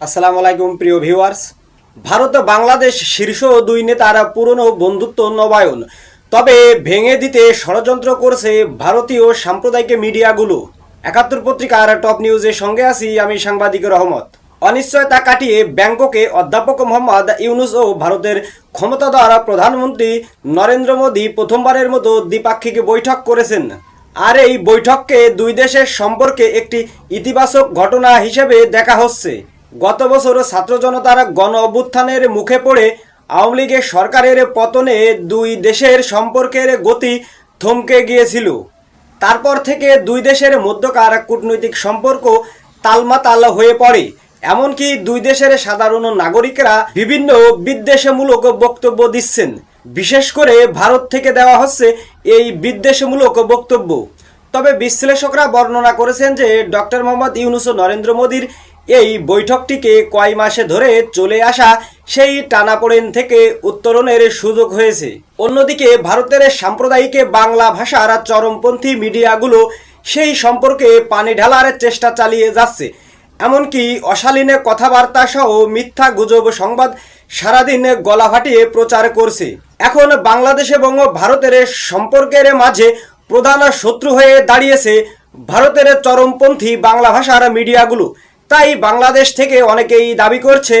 আসসালামু আলাইকুম, প্রিয় ভিউয়ার্স। ভারত বাংলাদেশ শীর্ষ দুই নেতার পুরনো বন্ধুত্ব নবায়ন। তবে ভেঙে দিতে ষড়যন্ত্র করছে ভারতীয় সাম্প্রদায়িক মিডিয়াগুলো। একাত্তর পত্রিকার টপ নিউজের সঙ্গে আছি আমি সাংবাদিক রহমত। অনিশ্চয়তা কাটিয়ে ব্যাংককে অধ্যাপক মোহাম্মদ ইউনুস ও ভারতের ক্ষমতাধর প্রধানমন্ত্রী নরেন্দ্র মোদী প্রথমবারের মতো দ্বিপাক্ষিক বৈঠক করেছেন। আর এই বৈঠককে দুই দেশের সম্পর্কে একটি ইতিবাচক ঘটনা হিসেবে দেখা হচ্ছে। গত বছর ছাত্র জনতার গণ অভ্যুত্থানের মুখে পড়ে আওয়ামী লীগের সরকারের পতনে দুই দেশের সম্পর্কের গতি থমকে গিয়েছিল। তারপর থেকে দুই দেশের মধ্যকার কূটনৈতিক সম্পর্ক তালমাতাল হয়ে পড়ে। এমনকি দুই দেশের সাধারণ নাগরিকরা বিভিন্ন বিদ্বেষমূলক বক্তব্য দিচ্ছেন। বিশেষ করে ভারত থেকে দেওয়া হচ্ছে এই বিদ্বেষমূলক বক্তব্য। তবে বিশ্লেষকরা বর্ণনা করেছেন যে ডক্টর মোহাম্মদ ইউনুস নরেন্দ্র মোদীর এই বৈঠকটিকে কয় মাসে ধরে চলে আসা সেই টানাপোড়েন থেকে উত্তরণের সুযোগ হয়েছে। অন্যদিকে ভারতের সাম্প্রদায়িক বাংলা ভাষার চরমপন্থী মিডিয়াগুলো সেই সম্পর্কে পানি ঢালার চেষ্টা চালিয়ে যাচ্ছে। এমনকি অশালীনে কথাবার্তা সহ মিথ্যা গুজব সংবাদ সারাদিন গলা ফাটিয়ে প্রচার করছে। এখন বাংলাদেশ এবং ভারতের সম্পর্কের মাঝে প্রধান শত্রু হয়ে দাঁড়িয়েছে ভারতের চরমপন্থী বাংলা ভাষার মিডিয়াগুলো। তাই বাংলাদেশ থেকে অনেকেই দাবি করছে,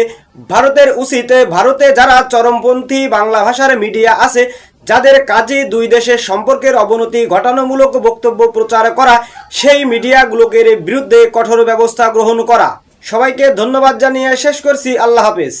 ভারতের উচিত ভারতে যারা চরমপন্থী বাংলা ভাষার মিডিয়া আছে, যাদের কাজে দুই দেশের সম্পর্কের অবনতি ঘটানোমূলক বক্তব্য প্রচার করা, সেই মিডিয়াগুলোকে বিরুদ্ধে কঠোর ব্যবস্থা গ্রহণ করা। সবাইকে ধন্যবাদ জানিয়ে শেষ করছি। আল্লাহ হাফেজ।